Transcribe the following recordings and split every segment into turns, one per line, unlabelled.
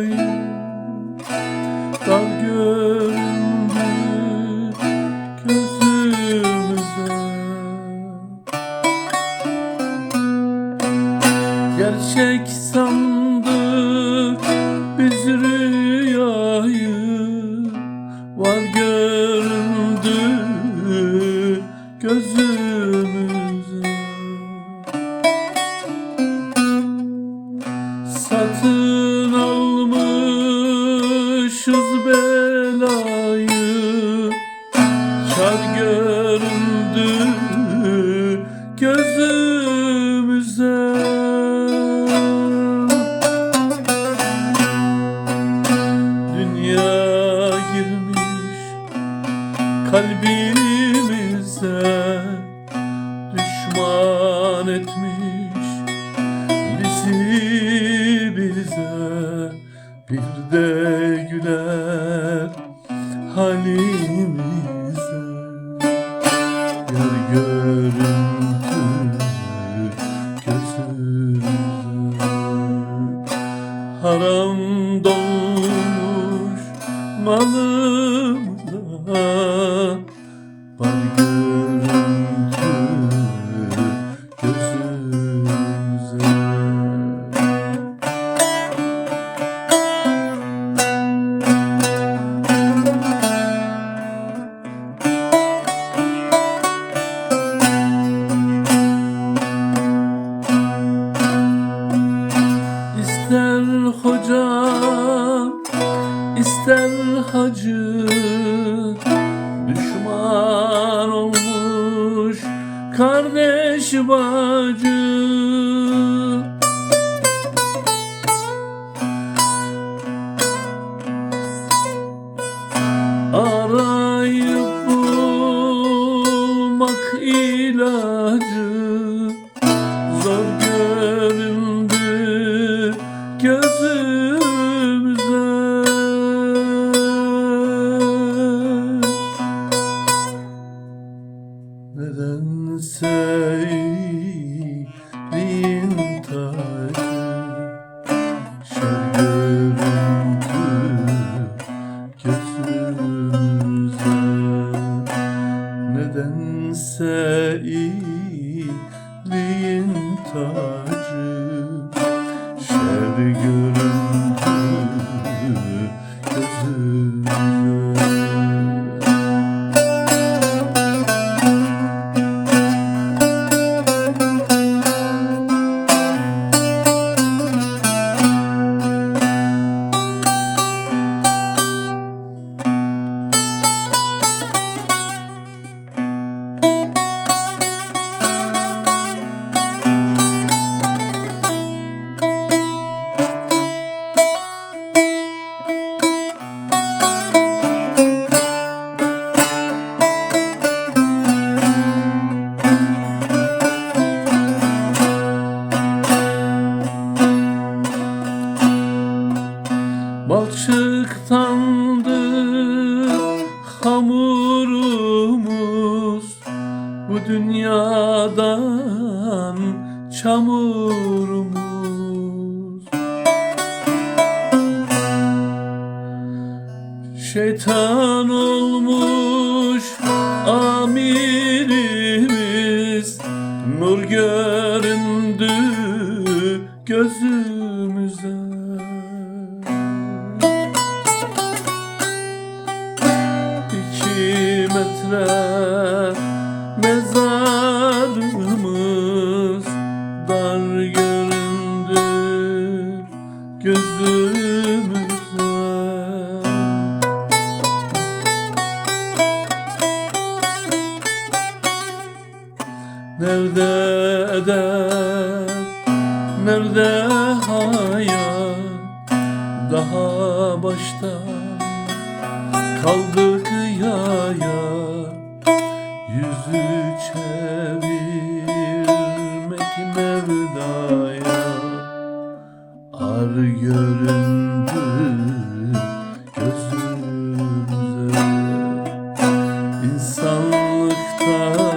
time. De güler halimize. Yar görüntü gözümüze. Haram dolmuş malımda İster hoca, ister hacı Düşman olmuş kardeş bacı. Arayıp bulmak ilacı Zor göründü time. Bu dünyadan çamurumuz. Şeytan olmuş amirimiz. Nur göründü gözümüze mezarımız dar göründü gözümüze Nerede eder, nerede hayat? Daha baştan kaldık yaya İnsanlıkta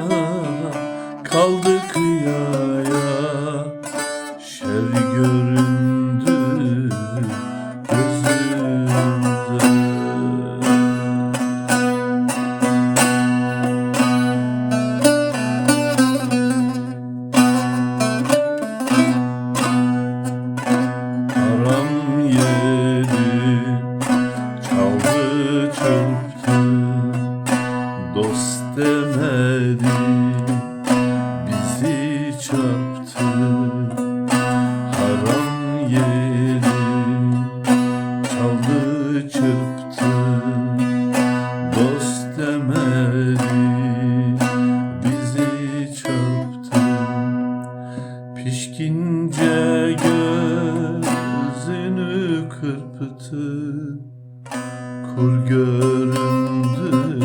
göründü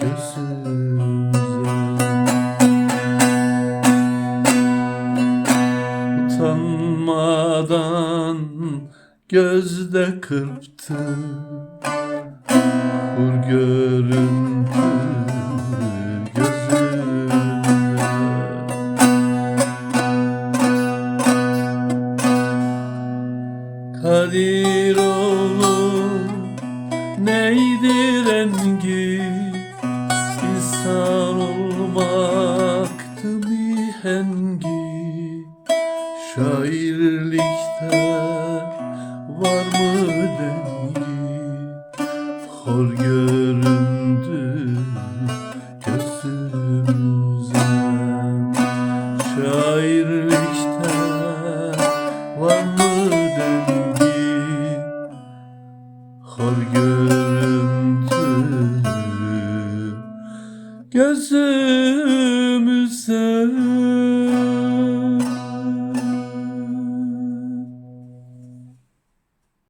gözümüze. Utanmadan gözde kırptı. Kur göründü neydi rengi Hor göründü gözümüze